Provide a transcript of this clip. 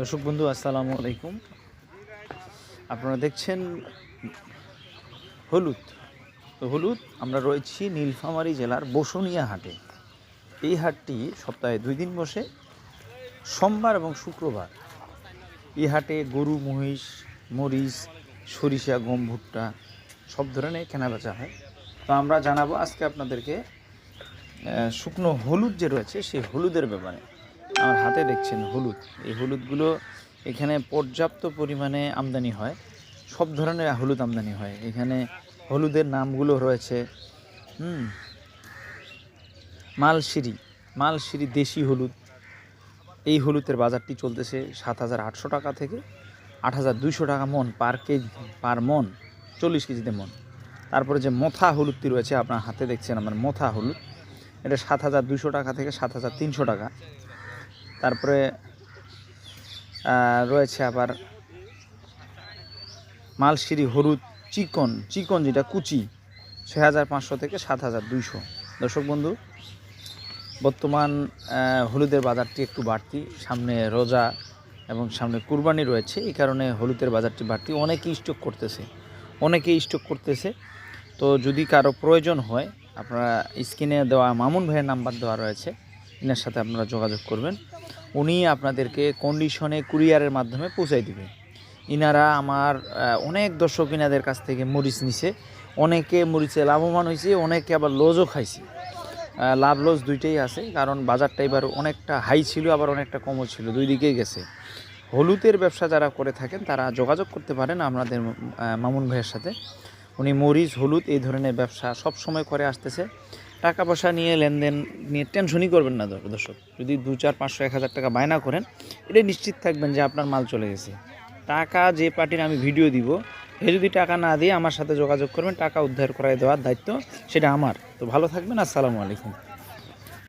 দর্শক বন্ধু, আসসালামু আলাইকুম। আপনারা দেখছেন হলুদ। তো হলুদ, আমরা রয়েছি নীলফামারী জেলার বসুনিয়া হাটে। এই হাটটি সপ্তাহে দুই দিন বসে, সোমবার এবং শুক্রবার। এই হাটে গরু, মহিষ, মরিচ, সরিষা, গম, ভুট্টা, সব ধরনের কেনাবেচা হয়। তো আমরা জানাব আজকে আপনাদেরকে শুকনো হলুদ যে রয়েছে, সেই হলুদের ব্যাপারে। আমার হাতে দেখছেন হলুদ। এই হলুদগুলো এখানে পর্যাপ্ত পরিমাণে আমদানি হয়। সব ধরনের হলুদ আমদানি হয়। এখানে হলুদের নামগুলো রয়েছে, হুম মালসিরি মালসিরি দেশি হলুদ। এই হলুদের বাজারটি চলতেছে সাত হাজার আটশো টাকা থেকে আট হাজার দুইশো টাকা মন পার কেজি, পার মন, চল্লিশ কেজিতে মন। তারপরে যে মথা হলুদটি রয়েছে, আপনার হাতে দেখছেন আমার মথা হলুদ। এটা সাত হাজার দুশো টাকা থেকে সাত হাজার তিনশো টাকা। তারপরে রয়েছে আবার মালসিরি হলুদ, চিকন চিকন যেটা কুচি, ছয় হাজার পাঁচশো থেকে সাত হাজার দুইশো। দর্শক বন্ধু, বর্তমান হলুদের বাজারটি একটু বাড়তি। সামনে রোজা এবং সামনে কুরবানি রয়েছে। এই কারণে হলুদের বাজারটি বাড়তি। অনেকেই স্টক করতেছে। অনেকেই স্টক করতেছে। তো যদি কারও প্রয়োজন হয়, আপনারা স্ক্রিনে দেওয়া মামুন ভাইয়ের নাম্বার দেওয়া রয়েছে। এনার সাথে আপনারা যোগাযোগ করবেন। উনি আপনাদেরকে কন্ডিশনে কুরিয়ারের মাধ্যমে পৌঁছাই দিবে। ইনারা আমার অনেক দর্শক ইনাদের কাছ থেকে মরিচ নিছে। অনেকে মরিচে লাভবান হয়েছে অনেকে আবার লজও খাইছে। লাভ লস দুইটাই আছে, কারণ বাজারটা এবার অনেকটা হাই ছিল, আবার অনেকটা কমও ছিল, দুই দিকেই গেছে। হলুদের ব্যবসা যারা করে থাকেন, তারা যোগাযোগ করতে পারেন আপনাদের মামুন ভাইয়ের সাথে। উনি মরিচ, হলুদ এই ধরনের ব্যবসা সব সময় করে আসতেছে। টাকা পয়সা নিয়ে লেনদেন নিয়ে টেনশনই করবেন না দর- দর্শক। যদি দু, চার পাঁচশো এক হাজার টাকা বায়না করেন এটা নিশ্চিত থাকবেন যে আপনার মাল চলে গেছে। টাকা যে পার্টির আমি ভিডিও দিব সে যদি টাকা না দিয়ে আমার সাথে যোগাযোগ করবেন, টাকা উদ্ধার করায় দেওয়ার দায়িত্ব সেটা আমার। তো ভালো থাকবেন, আসসালামু আলাইকুম।